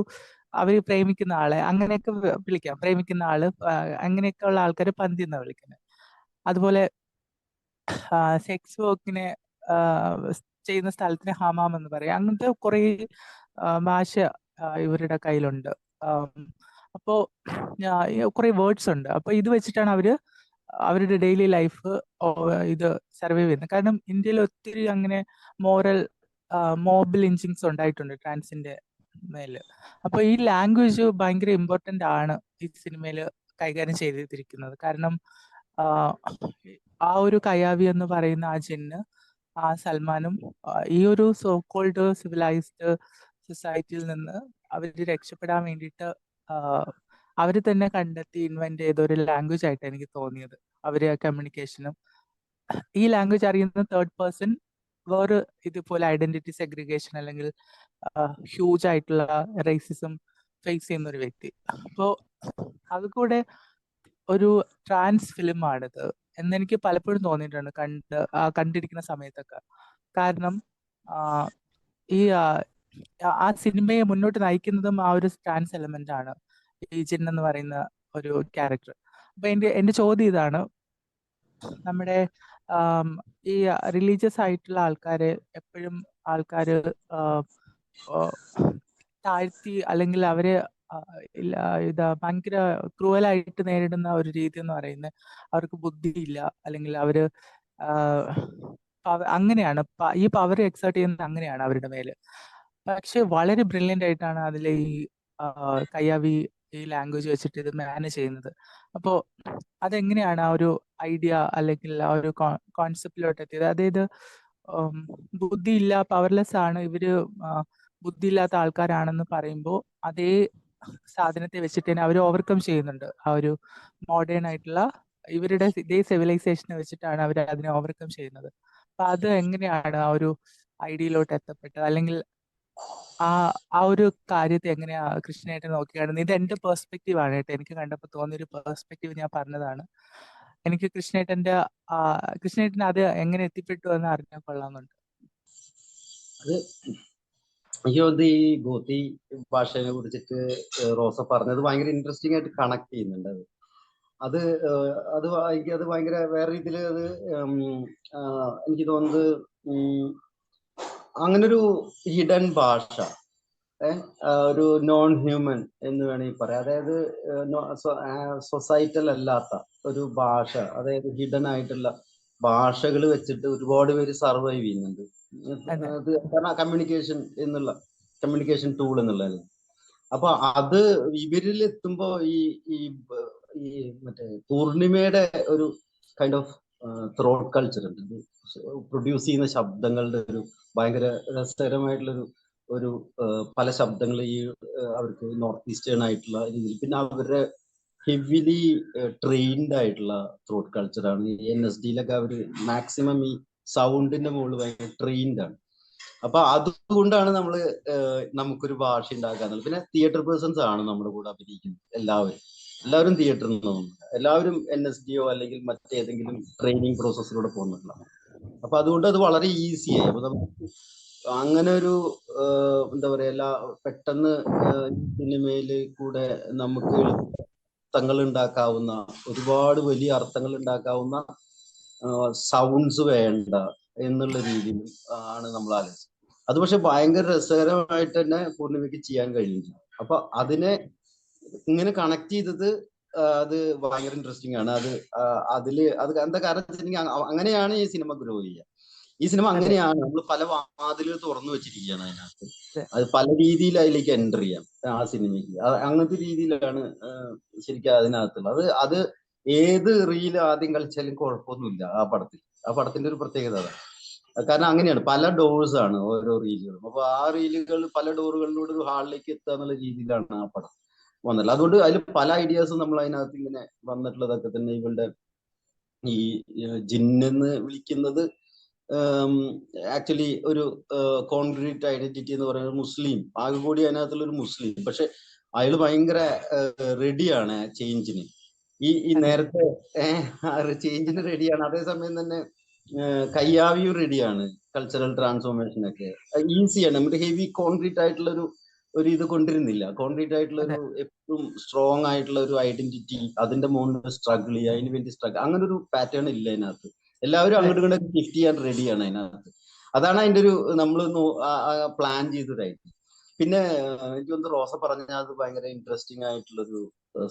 അവർ പ്രേമിക്കുന്ന ആളെ അങ്ങനെയൊക്കെ വിളിക്കാം. പ്രേമിക്കുന്ന ആൾ അങ്ങനെയൊക്കെ ഉള്ള ആൾക്കാരെ പന്തി എന്നാ വിളിക്കുന്നത് അതുപോലെ സെക്സ് വർക്കിനെ ചെയ്യുന്ന സ്ഥലത്തിന് ഹമാം എന്ന് പറയും. അങ്ങനത്തെ കുറെ ഭാഷ ഇവരുടെ കയ്യിലുണ്ട്. അപ്പോ കുറെ വേർഡ്സ് ഉണ്ട്. അപ്പൊ ഇത് വെച്ചിട്ടാണ് അവർ അവരുടെ ഡെയിലി ലൈഫ് ഇത് സർവൈവ് ചെയ്യുന്നത്. കാരണം ഇന്ത്യയിൽ ഒത്തിരി അങ്ങനെ മോറൽ മോബ് ലിഞ്ചിങ്സ് ഉണ്ടായിട്ടുണ്ട് ട്രാൻസിന്റെ മേൽ. അപ്പൊ ഈ ലാംഗ്വേജ് ഭയങ്കര ഇമ്പോർട്ടന്റ് ആണ് ഈ സിനിമയിൽ കൈകാര്യം ചെയ്തിരിക്കുന്നത്. കാരണം ആ, ഒരു കയാവി എന്ന് പറയുന്ന ആ ജെന്ന് ആ സൽമാനും ഈ ഒരു സോ കോൾഡ് സിവിലൈസ്ഡ് സൊസൈറ്റിയിൽ നിന്ന് അവർ രക്ഷപ്പെടാൻ വേണ്ടിയിട്ട് അവർ തന്നെ കണ്ടെത്തി ഇൻവെന്റ് ചെയ്ത ഒരു ലാംഗ്വേജ് ആയിട്ട് എനിക്ക് തോന്നിയത്. അവർ കമ്മ്യൂണിക്കേഷനും ഈ ലാംഗ്വേജ് അറിയുന്ന തേർഡ് പേഴ്സൺ വേറെ ഇതുപോലെ ഐഡന്റിറ്റി സെഗ്രിഗേഷൻ അല്ലെങ്കിൽ ഹ്യൂജ് ആയിട്ടുള്ള റേസിസം ഫേസ് ചെയ്യുന്ന ഒരു വ്യക്തി. അപ്പോൾ അത് കൂടെ ഒരു ട്രാൻസ് ഫിലിം ആണിത്. എന്നെനിക്ക് പലപ്പോഴും തോന്നിയിട്ടുണ്ട് കണ്ട് കണ്ടിരിക്കുന്ന സമയത്തൊക്കെ. കാരണം ഈ ആ, സിനിമയെ മുന്നോട്ട് നയിക്കുന്നതും ആ ഒരു ട്രാൻസ് എലമെന്റ് ആണ്. ഈജിൻ എന്ന് പറയുന്ന ഒരു ക്യാരക്ടർ അപ്പൊ എന്റെ എന്റെ ചോദ്യം ഇതാണ്. നമ്മുടെ ഈ റിലീജിയസ് ആയിട്ടുള്ള ആൾക്കാരെ എപ്പോഴും ആൾക്കാർ താഴ്ത്തി അല്ലെങ്കിൽ അവരെ ഇതാ ഭയങ്കര ക്രൂവലായിട്ട് നേരിടുന്ന ഒരു രീതി എന്ന് പറയുന്നത് അവർക്ക് ബുദ്ധിയില്ല അല്ലെങ്കിൽ അവർ അങ്ങനെയാണ് ഈ പവർ എക്സേർട്ട് ചെയ്യുന്നത് അങ്ങനെയാണ് അവരുടെ മേൽ. പക്ഷെ വളരെ ബ്രില്യന്റ് ആയിട്ടാണ് അതിലെ ഈ കയ്യാവി ഈ ലാംഗ്വേജ് വെച്ചിട്ട് ഇത് മാനേജ് ചെയ്യുന്നത്. അപ്പോൾ അതെങ്ങനെയാണ് ആ ഒരു ഐഡിയ അല്ലെങ്കിൽ ആ ഒരു കോൺസെപ്റ്റിലോട്ട് എത്തിയത്? അതായത് ബുദ്ധി ബുദ്ധിയില്ല പവർലെസ് ആണ് ഇവർ ബുദ്ധി ഇല്ലാത്ത ആൾക്കാരാണെന്ന് പറയുമ്പോൾ അതേ സാധനത്തെ വെച്ചിട്ട് തന്നെ അവർ ഓവർകം ചെയ്യുന്നുണ്ട്. ആ ഒരു മോഡേൺ ആയിട്ടുള്ള ഇവരുടെ ഇതേ സിവിലൈസേഷനെ വെച്ചിട്ടാണ് അവർ അതിനെ ഓവർകം ചെയ്യുന്നത്. അപ്പൊ അത് എങ്ങനെയാണ് ആ ഒരു ഐഡിയയിലോട്ട് എത്തപ്പെട്ടത്? അല്ലെങ്കിൽ ആ ആ ഒരു കാര്യത്തെ എങ്ങനെയാ കൃഷ്ണേട്ടൻ നോക്കിയാണ് ഇത് എന്റെ പെർസ്പെക്റ്റീവ് ആണ് കേട്ടോ. എനിക്ക് കണ്ടപ്പോൾ തോന്നിയ ഒരു പെർസ്പെക്റ്റീവ് ഞാൻ പറഞ്ഞതാണ്. എനിക്ക് കൃഷ്ണേട്ടന്റെ ആ അത് എങ്ങനെ എത്തിപ്പെട്ടു എന്ന് അറിഞ്ഞാൽ കൊള്ളാമെന്നുണ്ട്. അത് എനിക്ക് തോന്നുന്നത് ഈ ഗോത്തി ഭാഷയെ കുറിച്ചിട്ട് റോസ പറഞ്ഞത് ഭയങ്കര ഇൻട്രസ്റ്റിംഗ് ആയിട്ട് കണക്ട് ചെയ്യുന്നുണ്ട് അത്. അത് അത് എനിക്ക് അത് ഭയങ്കര വേറെ രീതിയിൽ അത് എനിക്ക് തോന്നുന്നത് അങ്ങനൊരു ഹിഡൻ ഭാഷ ഒരു നോൺ ഹ്യൂമൻ എന്ന് വേണമെങ്കിൽ പറയാം. അതായത് സൊസൈറ്റൽ അല്ലാത്ത ഒരു ഭാഷ അതായത് ഹിഡൻ ആയിട്ടുള്ള ഭാഷകൾ വെച്ചിട്ട് ഒരുപാട് പേര് സർവൈവ് ചെയ്യുന്നുണ്ട്. കാരണം കമ്മ്യൂണിക്കേഷൻ എന്നുള്ള കമ്മ്യൂണിക്കേഷൻ ടൂൾ എന്നുള്ളത് അപ്പൊ അത് ഇവരിൽ എത്തുമ്പോ ഈ ഈ ഈ മറ്റേ പൂർണിമയുടെ ഒരു കൈൻഡ് ഓഫ് ത്രോട്ട് കൾച്ചർ ഉണ്ട്. പ്രൊഡ്യൂസ് ചെയ്യുന്ന ശബ്ദങ്ങളുടെ ഒരു ഭയങ്കര രസകരമായിട്ടുള്ളൊരു ഒരു പല ശബ്ദങ്ങൾ ഈ അവർക്ക് നോർത്ത് ഈസ്റ്റേൺ ആയിട്ടുള്ള രീതിയിൽ. പിന്നെ അവരുടെ ഹെവിലി ട്രെയിൻഡ് ആയിട്ടുള്ള ത്രോട്ട് കൾച്ചറാണ് എൻ എസ് ഡിയിലൊക്കെ അവർ മാക്സിമം ഈ സൗണ്ടിന്റെ മുകളിൽ ഭയങ്കര ട്രെയിൻഡ് ആണ്. അപ്പൊ അതുകൊണ്ടാണ് നമ്മൾ നമുക്കൊരു ഭാഷ ഉണ്ടാക്കാന്നുള്ളത് പിന്നെ തിയേറ്റർ പേഴ്സൺസ് ആണ് നമ്മുടെ കൂടെ അഭിനയിക്കുന്നത് എല്ലാവരും. എല്ലാവരും തിയേറ്ററിൽ നിന്നും എല്ലാവരും എൻ എസ് ഡിയോ അല്ലെങ്കിൽ മറ്റേതെങ്കിലും ട്രെയിനിങ് പ്രോസസ്സിലൂടെ പോകുന്നില്ല അപ്പൊ അതുകൊണ്ട് അത് വളരെ ഈസിയായി അപ്പൊ നമുക്ക് അങ്ങനെ ഒരു എന്താ പറയാ എല്ലാ പെട്ടെന്ന് സിനിമയിൽ കൂടെ നമുക്ക് അർത്ഥങ്ങൾ ഉണ്ടാക്കാവുന്ന ഒരുപാട് വലിയ അർത്ഥങ്ങൾ ഉണ്ടാക്കാവുന്ന സൗണ്ട്സ് വേണ്ട എന്നുള്ള രീതിയിൽ ആണ് നമ്മൾ ആലോചിച്ചത്. അത് പക്ഷെ ഭയങ്കര രസകരമായിട്ട് തന്നെ പൂർണിമയ്ക്ക് ചെയ്യാൻ കഴിഞ്ഞു അപ്പൊ അതിനെ ഇങ്ങനെ കണക്ട് ചെയ്തത് അത് ഭയങ്കര ഇൻട്രസ്റ്റിംഗ് ആണ്. അത് അതിൽ അത് എന്താ കാരണം വെച്ചിട്ടുണ്ടെങ്കിൽ അങ്ങനെയാണ് ഈ സിനിമ ഗ്രോ ചെയ്യുക. ഈ സിനിമ അങ്ങനെയാണ് നമ്മൾ പല വാതിലുകൾ തുറന്നു വെച്ചിരിക്കുകയാണ് അതിനകത്ത്. അത്. പല രീതിയിൽ അതിലേക്ക് എന്റർ ചെയ്യാം ആ സിനിമയ്ക്ക് അങ്ങനത്തെ രീതിയിലാണ് ശരിക്കും അതിനകത്തുള്ളത്. അത് അത് ഏത് റീൽ ആദ്യം കളിച്ചാലും കുഴപ്പമൊന്നുമില്ല ആ പടത്തിൽ. ആ പടത്തിന്റെ ഒരു പ്രത്യേകത അതാണ്. കാരണം അങ്ങനെയാണ് പല ഡോഴ്സ് ആണ് ഓരോ റീലുകളും അപ്പൊ ആ റീലുകൾ പല ഡോറുകളിലൂടെ ഒരു ഹാളിലേക്ക് എത്തുക എന്നുള്ള രീതിയിലാണ് ആ പടം. വന്നത് അതുകൊണ്ട് അതിൽ പല ഐഡിയാസും നമ്മൾ അതിനകത്ത് ഇങ്ങനെ വന്നിട്ടുള്ളതൊക്കെ തന്നെ ഇവളുടെ ഈ ജിന്നെന്ന് വിളിക്കുന്നത് ആക്ച്വലി ഒരു കോൺക്രീറ്റ് ഐഡന്റിറ്റി എന്ന് പറയുന്നത് മുസ്ലിം. ആകെ കൂടി അതിനകത്തുള്ള ഒരു മുസ്ലിം. പക്ഷെ അയാൾ ഭയങ്കര റെഡിയാണ് ചേഞ്ചിന് ഈ ഈ. നേരത്തെ ചേഞ്ചിന് റെഡിയാണ് അതേസമയം തന്നെ കയ്യാവിയും റെഡിയാണ് കൾച്ചറൽ ട്രാൻസ്ഫോർമേഷൻ ഒക്കെ. ഈസിയാണ് നമ്മുടെ ഹെവി കോൺക്രീറ്റ് ആയിട്ടുള്ള ഒരു ഒരു ഇത് കൊണ്ടിരുന്നില്ല. കോൺക്രീറ്റ് ആയിട്ടുള്ള ഒരു എപ്പോഴും സ്ട്രോങ് ആയിട്ടുള്ള ഒരു ഐഡന്റിറ്റി അതിന്റെ മുകളിൽ സ്ട്രഗിൾ ചെയ്യുക അതിന് വേണ്ടി സ്ട്രഗിൾ അങ്ങനെ ഒരു പാറ്റേൺ ഇല്ല അതിനകത്ത്. എല്ലാവരും അങ്ങോട്ടും ഇങ്ങോട്ടും ഷിഫ്റ്റ് ചെയ്യാൻ റെഡിയാണ് അതിനകത്ത്. അതാണ് അതിന്റെ ഒരു നമ്മൾ പ്ലാൻ ചെയ്തതായിട്ട്. പിന്നെ എനിക്ക് തോന്നുന്നു റോസ പറഞ്ഞ അത് ഭയങ്കര ഇൻട്രസ്റ്റിംഗ് ആയിട്ടുള്ള ഒരു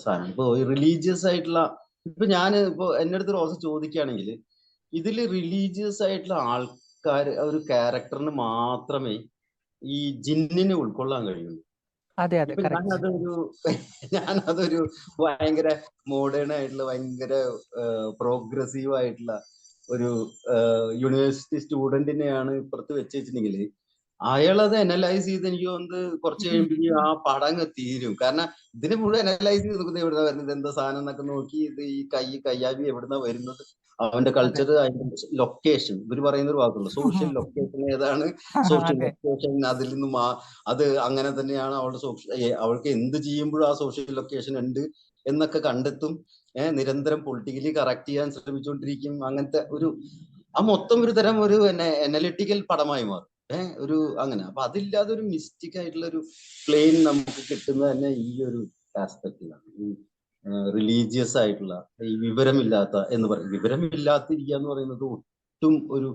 സാധനം. ഇപ്പൊ റിലീജിയസ് ആയിട്ടുള്ള ഇപ്പൊ ഞാൻ ഇപ്പൊ എന്റെ അടുത്ത് റോസ ചോദിക്കുകയാണെങ്കിൽ ഇതിൽ റിലീജിയസ് ആയിട്ടുള്ള ആൾക്കാർ ഒരു ക്യാരക്ടറിന് മാത്രമേ ഈ ജിന്നിനെ ഉൾക്കൊള്ളാൻ കഴിയുള്ളൂ. അതെ അതെ ഞാനതൊരു ഞാനതൊരു ഭയങ്കര മോഡേൺ ആയിട്ടുള്ള ഭയങ്കര പ്രോഗ്രസീവ് ആയിട്ടുള്ള ഒരു യൂണിവേഴ്സിറ്റി സ്റ്റുഡന്റിനെയാണ് ഇപ്പുറത്ത് വെച്ച് വെച്ചിട്ടുണ്ടെങ്കിൽ അയാളത് അനലൈസ് ചെയ്ത് എനിക്ക് തോന്നുന്നത് കുറച്ച് കഴിയുമ്പോഴേക്കും ആ പടം തീരും. കാരണം ഇതിന് മുഴുവൻ അനലൈസ് ചെയ്ത് നോക്കുന്നത് എവിടുന്ന വരുന്നത്? എന്താ സാധനം എന്നൊക്കെ നോക്കി ഇത് ഈ കൈ കയ്യാവി എവിടുന്ന വരുന്നത്? അവന്റെ കൾച്ചർ അതിന്റെ ലൊക്കേഷൻ ഇവർ പറയുന്ന ഒരു വാക്കുള്ളൂ സോഷ്യൽ ലൊക്കേഷൻ ഏതാണ് സോഷ്യൽ ലൊക്കേഷൻ അതിൽ നിന്ന് മാ അത് അങ്ങനെ തന്നെയാണ് അവളുടെ സോഷ്യൽ അവൾക്ക് എന്ത് ചെയ്യുമ്പോഴും ആ സോഷ്യൽ ലൊക്കേഷൻ ഉണ്ട് എന്നൊക്കെ കണ്ടെത്തും. ഏഹ് നിരന്തരം പൊളിറ്റിക്കലി കറക്റ്റ് ചെയ്യാൻ ശ്രമിച്ചുകൊണ്ടിരിക്കും. അങ്ങനത്തെ ഒരു ആ മൊത്തം ഒരു തരം ഒരു അനലിറ്റിക്കൽ പടമായി മാറും. ഏഹ് ഒരു അങ്ങനെ. അപ്പൊ അതില്ലാതെ ഒരു മിസ്റ്റിക് ആയിട്ടുള്ള ഒരു പ്ലെയിൻ നമുക്ക് കിട്ടുന്നത് തന്നെ ഈ ഒരു ആസ്പെക്റ്റിലാണ് റിലീജിയസ് ആയിട്ടുള്ള ഈ വിവരമില്ലാത്ത എന്ന് പറയും വിവരമില്ലാത്തിരിക്കുക എന്ന് പറയുന്നത് ഒട്ടും ഒരു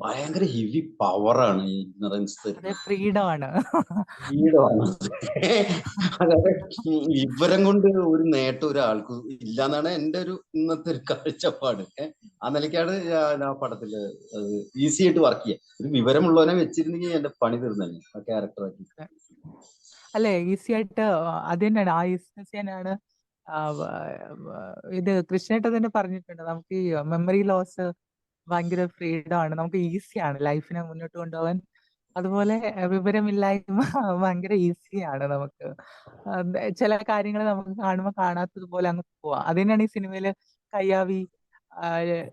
ഭയങ്കര ഹെവി പവറാണ് ഈ ഇഗ്നറൻസ് ഫ്രീഡമാണ്. ഫ്രീഡമാണ്. അതായത് വിവരം കൊണ്ട് ഒരു നേട്ടം ഒരാൾക്ക് ഇല്ല എന്നാണ് എന്റെ ഒരു ഇന്നത്തെ ഒരു കാഴ്ചപ്പാട്. ആ നിലയ്ക്കാണ് ഞാൻ ആ പടത്തിൽ ഈസി ആയിട്ട് വർക്ക് ചെയ്യാം. ഒരു വിവരമുള്ളവനെ വെച്ചിരുന്നെങ്കിൽ എന്റെ പണി തീർന്നല്ലേ ആ ക്യാരക്ടറാക്കി അല്ലെ ഈസി ആയിട്ട് അത് തന്നെയാണ്. ആ ഈസിനെസ് തന്നെയാണ് ഇത് കൃഷ്ണേട്ട തന്നെ പറഞ്ഞിട്ടുണ്ട്. നമുക്ക് ഈ മെമ്മറി ലോസ് ഭയങ്കര ഫ്രീഡം ആണ്. നമുക്ക് ഈസിയാണ് ലൈഫിനെ മുന്നോട്ട് കൊണ്ടുപോകാൻ. അതുപോലെ വിവരമില്ലായ്മ ഭയങ്കര ഈസിയാണ് നമുക്ക്. ചില കാര്യങ്ങൾ നമുക്ക് കാണുമ്പോൾ കാണാത്തതുപോലെ അങ്ങ് പോവാം. അത് തന്നെയാണ് ഈ സിനിമയിൽ കയ്യാവി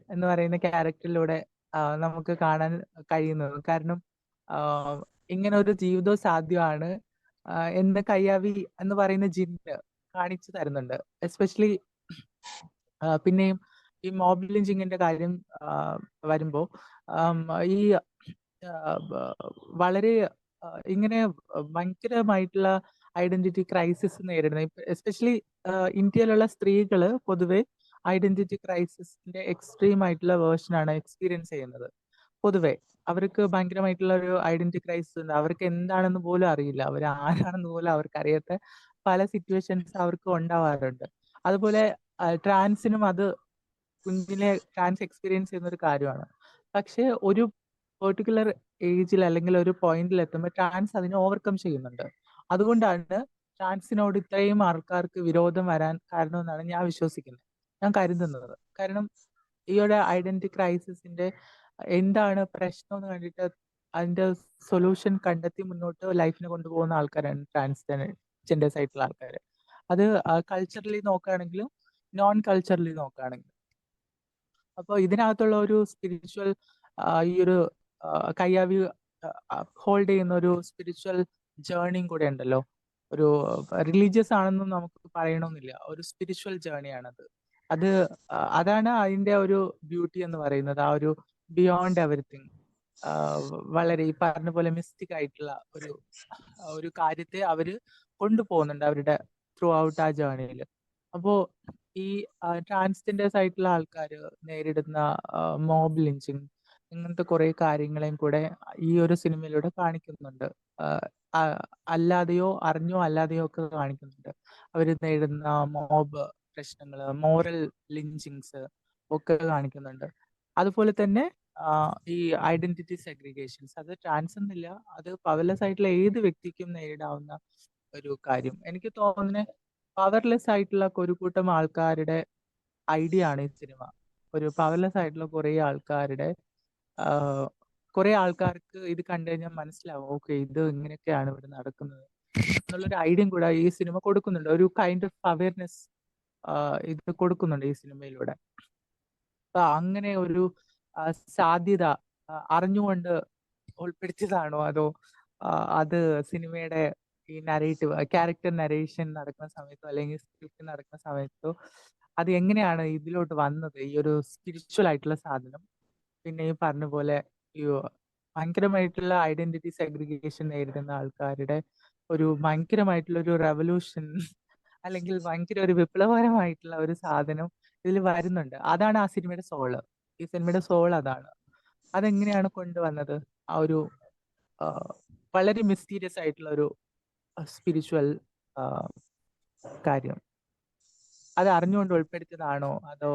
എന്ന് പറയുന്ന ക്യാരക്ടറിലൂടെ നമുക്ക് കാണാൻ കഴിയുന്നത്. കാരണം ഇങ്ങനെ ഒരു ജീവിതവും സാധ്യമാണ്. എന്ന് കയ്യാവി എന്ന് പറയുന്ന ജിന്ന് കാണിച്ചു തരുന്നുണ്ട്. എസ്പെഷ്യലി പിന്നെയും ഈ മോബ് ലിഞ്ചിങ്ങിന്റെ കാര്യം വരുമ്പോൾ വരുമ്പോ ഈ വളരെ ഇങ്ങനെ ഭയങ്കരമായിട്ടുള്ള ഐഡന്റിറ്റി ക്രൈസിസ് നേരിടുന്ന എസ്പെഷ്യലി ഇന്ത്യയിലുള്ള സ്ത്രീകൾ പൊതുവെ ഐഡന്റിറ്റി ക്രൈസിസിന്റെ എക്സ്ട്രീം ആയിട്ടുള്ള വേർഷനാണ് എക്സ്പീരിയൻസ് ചെയ്യുന്നത്. പൊതുവെ അവർക്ക് ഭയങ്കരമായിട്ടുള്ള ഒരു ഐഡന്റിറ്റി ക്രൈസിസ് ഉണ്ട്. അവർക്ക് എന്താണെന്ന് പോലും അറിയില്ല. അവർ ആരാണെന്ന് പോലും അവർക്ക് അറിയാത്ത പല സിറ്റുവേഷൻസ് അവർക്ക് ഉണ്ടാവാറുണ്ട്. അതുപോലെ ട്രാൻസിനും അത് കുഞ്ഞിലെ ട്രാൻസ് എക്സ്പീരിയൻസ് ചെയ്യുന്ന ഒരു കാര്യമാണ്. പക്ഷെ ഒരു പെർട്ടിക്കുലർ ഏജിൽ അല്ലെങ്കിൽ ഒരു പോയിന്റിൽ എത്തുമ്പോൾ ട്രാൻസ് അതിനെ ഓവർകം ചെയ്യുന്നുണ്ട്. അതുകൊണ്ടാണ് ട്രാൻസിനോട് ഇത്രയും ആൾക്കാർക്ക് വിരോധം വരാൻ കാരണമെന്നാണ് ഞാൻ വിശ്വസിക്കുന്നത്. ഞാൻ കരുതുന്നത്. കാരണം ഈ ഒരു ഐഡന്റിറ്റി ക്രൈസിസിന്റെ എന്താണ് പ്രശ്നം എന്ന് കണ്ടിട്ട് അതിന്റെ സൊല്യൂഷൻ കണ്ടെത്തി മുന്നോട്ട് ലൈഫിനെ കൊണ്ടുപോകുന്ന ആൾക്കാരാണ് ട്രാൻസ്ജെൻഡേഴ്സ് ആയിട്ടുള്ള ആൾക്കാർ അത് കൾച്ചറലി നോക്കുകയാണെങ്കിലും നോൺ കൾച്ചറലി നോക്കുകയാണെങ്കിലും അപ്പോൾ ഇതിനകത്തുള്ള ഒരു സ്പിരിച്വൽ ഈ ഒരു കയ്യാവി ഹോൾഡ് ചെയ്യുന്ന ഒരു സ്പിരിച്വൽ ജേർണിയും കൂടെ ഉണ്ടല്ലോ. ഒരു റിലീജിയസ് ആണെന്നും നമുക്ക് പറയണമെന്നില്ല ഒരു സ്പിരിച്വൽ ജേർണിയാണത് അത് അതാണ് അതിന്റെ ഒരു ബ്യൂട്ടി എന്ന് പറയുന്നത്. ആ ഒരു ബിയോണ്ട് എവറിത്തിങ് വളരെ ഈ പറഞ്ഞ പോലെ മിസ്റ്റിക് ആയിട്ടുള്ള ഒരു ഒരു കാര്യത്തെ അവർ കൊണ്ടുപോകുന്നുണ്ട് അവരുടെ ത്രൂ ഔട്ട് ആ ജേണിയിൽ അപ്പോ ഈ ട്രാൻസ്ജെൻഡേഴ്സ് ആയിട്ടുള്ള ആൾക്കാർ നേരിടുന്ന മോബ് ലിഞ്ചിങ് ഇങ്ങനത്തെ കുറെ കാര്യങ്ങളെയും കൂടെ ഈ ഒരു സിനിമയിലൂടെ കാണിക്കുന്നുണ്ട്. അല്ലാതെയോ അറിഞ്ഞോ അല്ലാതെയോ ഒക്കെ കാണിക്കുന്നുണ്ട്. അവർ നേരിടുന്ന മോബ് പ്രശ്നങ്ങൾ മോറൽ ലിഞ്ചിങ്സ് ഒക്കെ കാണിക്കുന്നുണ്ട്. അതുപോലെ തന്നെ ഈ ഐഡന്റിറ്റി സെഗ്രിഗേഷൻസ് അത് ട്രാൻസ് എന്നില്ല അത് പവർലെസ് ആയിട്ടുള്ള ഏത് വ്യക്തിക്കും നേരിടാവുന്ന ഒരു കാര്യം. എനിക്ക് തോന്നുന്നത് പവർലെസ് ആയിട്ടുള്ള ഒരു കൂട്ടം ആൾക്കാരുടെ ഐഡിയ ആണ് ഈ സിനിമ ഒരു പവർലെസ് ആയിട്ടുള്ള കുറെ ആൾക്കാരുടെ കുറെ ആൾക്കാർക്ക് ഇത് കണ്ടു കഴിഞ്ഞാൽ മനസ്സിലാവും ഓക്കെ ഇത് ഇങ്ങനെയൊക്കെയാണ് ഇവിടെ നടക്കുന്നത്. എന്നുള്ളൊരു ഐഡിയ കൂടെ ഈ സിനിമ കൊടുക്കുന്നുണ്ട്. ഒരു കൈൻഡ് ഓഫ് അവയർനെസ് ഇത് കൊടുക്കുന്നുണ്ട് ഈ സിനിമയിലൂടെ അപ്പൊ അങ്ങനെ ഒരു സാധ്യത അറിഞ്ഞുകൊണ്ട് ഉൾപ്പെടുത്തിയതാണോ അതോ അത് സിനിമയുടെ ഈ നരേറ്റീവ് ക്യാരക്ടർ നരേഷൻ നടക്കുന്ന സമയത്തോ അല്ലെങ്കിൽ സ്ക്രിപ്റ്റ് നടക്കുന്ന സമയത്തോ അത് എങ്ങനെയാണ് ഇതിലോട്ട് വന്നത്? ഈ ഒരു സ്പിരിച്വൽ ആയിട്ടുള്ള സാധനം. പിന്നെ ഈ പറഞ്ഞ പോലെ ഈ ഭയങ്കരമായിട്ടുള്ള ഐഡന്റിറ്റി സെഗ്രിഗേഷൻ നേരിടുന്ന ആൾക്കാരുടെ ഒരു ഭയങ്കരമായിട്ടുള്ള ഒരു റെവല്യൂഷൻ അല്ലെങ്കിൽ ഭയങ്കര ഒരു വിപ്ലവകരമായിട്ടുള്ള ഒരു സാധനം ഇതിൽ വരുന്നുണ്ട്. അതാണ് ആ സിനിമയുടെ സോൾ ഈ സിനിമയുടെ സോൾ അതാണ്. അതെങ്ങനെയാണ് കൊണ്ടുവന്നത്? ആ ഒരു വളരെ മിസ്റ്റീരിയസ് ആയിട്ടുള്ള ഒരു സ്പിരിച്വൽ കാര്യം. അത് അറിഞ്ഞുകൊണ്ട് ഉൾപ്പെടുത്തിയതാണോ? അതോ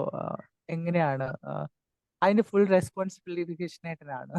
എങ്ങനെയാണ്? അതിന്റെ ഫുൾ റെസ്പോൺസിബിലിറ്റി കൃഷ്ണേട്ടനാണ്.